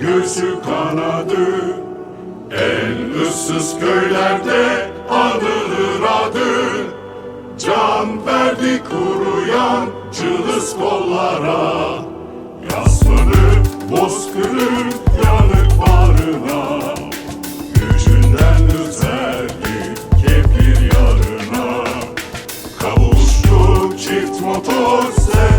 gözü kanadı. En ıssız köylerde anılır adın Can verdi kuruyan cılız kollara. Yaslanıp bozkırın yanık bağrına. Gücünden üzerdi kefir yarına. Kavuştuk çift motor sedalarına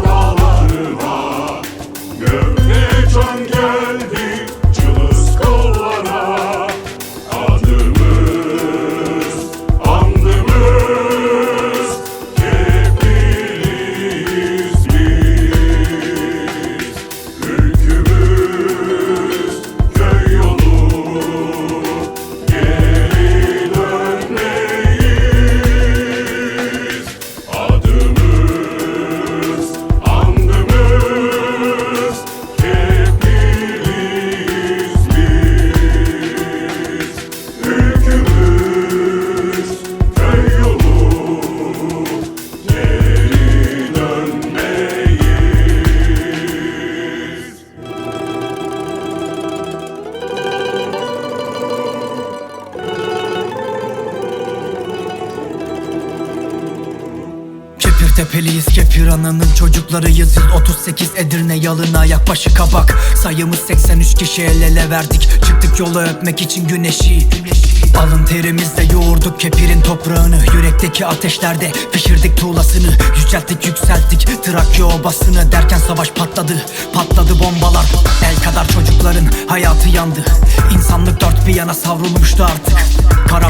tepeliyiz kepir ananın çocuklarıyız. 138 Edirne yalına ayak başı kabak. Sayımız 83 kişi el ele verdik. Çıktık yola öpmek için güneşi. Alın terimizle yoğurduk kepirin toprağını. Yürekteki ateşlerde pişirdik tuğlasını. Yücelttik yükselttik Trakya obasını. Derken savaş patladı Patladı bombalar. El kadar çocukların hayatı yandı. İnsanlık dört bir yana savrulmuştu artık. Gecelerine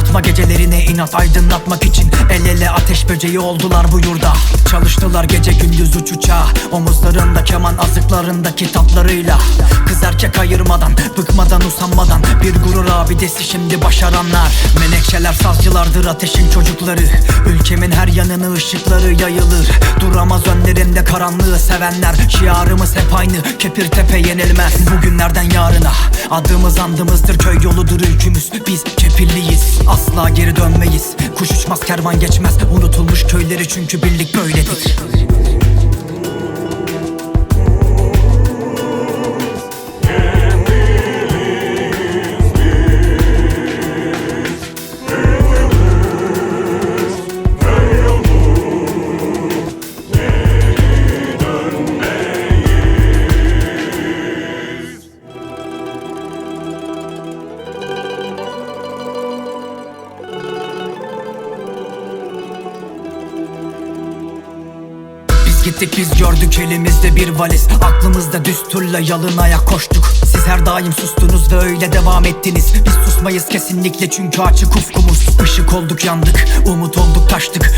inat aydınlatmak için El ele ateş böceği oldular bu yurda. Çalıştılar gece gündüz uç uçağa Omuzlarında keman azıklarında kitaplarıyla. Kız erkek ayırmadan Bıkmadan usanmadan Bir gurur abidesi şimdi başaranlar. Menekşeler sazcılardır ateşin çocukları. Ülkemin her yanını ışıkları yayılır. Duramaz önlerinde karanlığı sevenler. Şiarımız hep aynı Kepir tepe yenilmez. Bugünlerden yarına Adımız andımızdır köy yoludur ülkümüz asla geri dönmeyiz. Kuş uçmaz kervan geçmez. Unutulmuş köyleri çünkü birlik böyledir gittik biz gördük elimizde bir valiz. Aklımızda düsturla yalın ayak koştuk. Siz her daim sustunuz ve öyle devam ettiniz. Biz susmayız kesinlikle çünkü açık ufkumuz. Işık olduk yandık, umut olduk taştık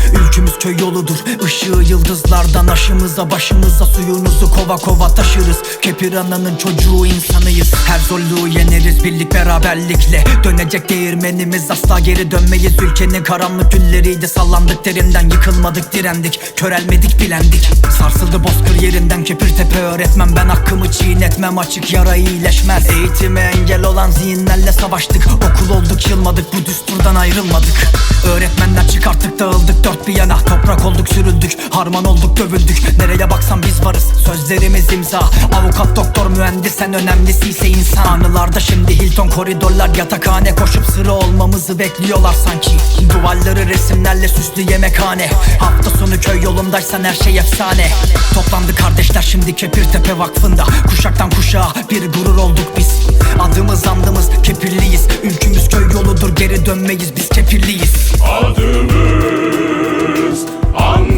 Ülkümüz köy yoludur, ışığı yıldızlardan Aşımıza başımıza suyunuzu kova kova taşırız. Kepir ananın çocuğu insanıyız. Her zorluğu yeneriz birlik beraberlikle. Dönecek değirmenimiz asla geri dönmeyiz. Ülkenin karanlık günleriydi sallandık derinden. Yıkılmadık direndik, körelmedik bilendik. Sarsıldı bozkır yerinden kepir tepe öğretmem. Ben hakkımı çiğnetmem açık yara iyileşmez. Eğitime engel olan zihinlerle savaştık. Okul olduk yılmadık bu düsturdan ayrılmadık. Öğretmenler çıkarttık dağıldık dört bir yana Toprak olduk sürüldük harman olduk dövüldük. Nereye baksan biz varız sözlerimiz imza. Avukat doktor mühendis en önemlisi ise insan. Anılarda şimdi Hilton koridorlar yatakhane. Koşup sıra olmamızı bekliyorlar sanki. Duvarları resimlerle süslü yemekhane. Hafta sonu köy yolundaysan her şey efsane. Toplandı kardeşler şimdi Kepirtepe Vakfı'nda. Kuşaktan kuşağa bir gurur olduk biz. Adımız andımız kepirliyiz. Ülkümüz köy yoludur geri dönmeyiz. Biz kepirliyiz. Adımız, andımız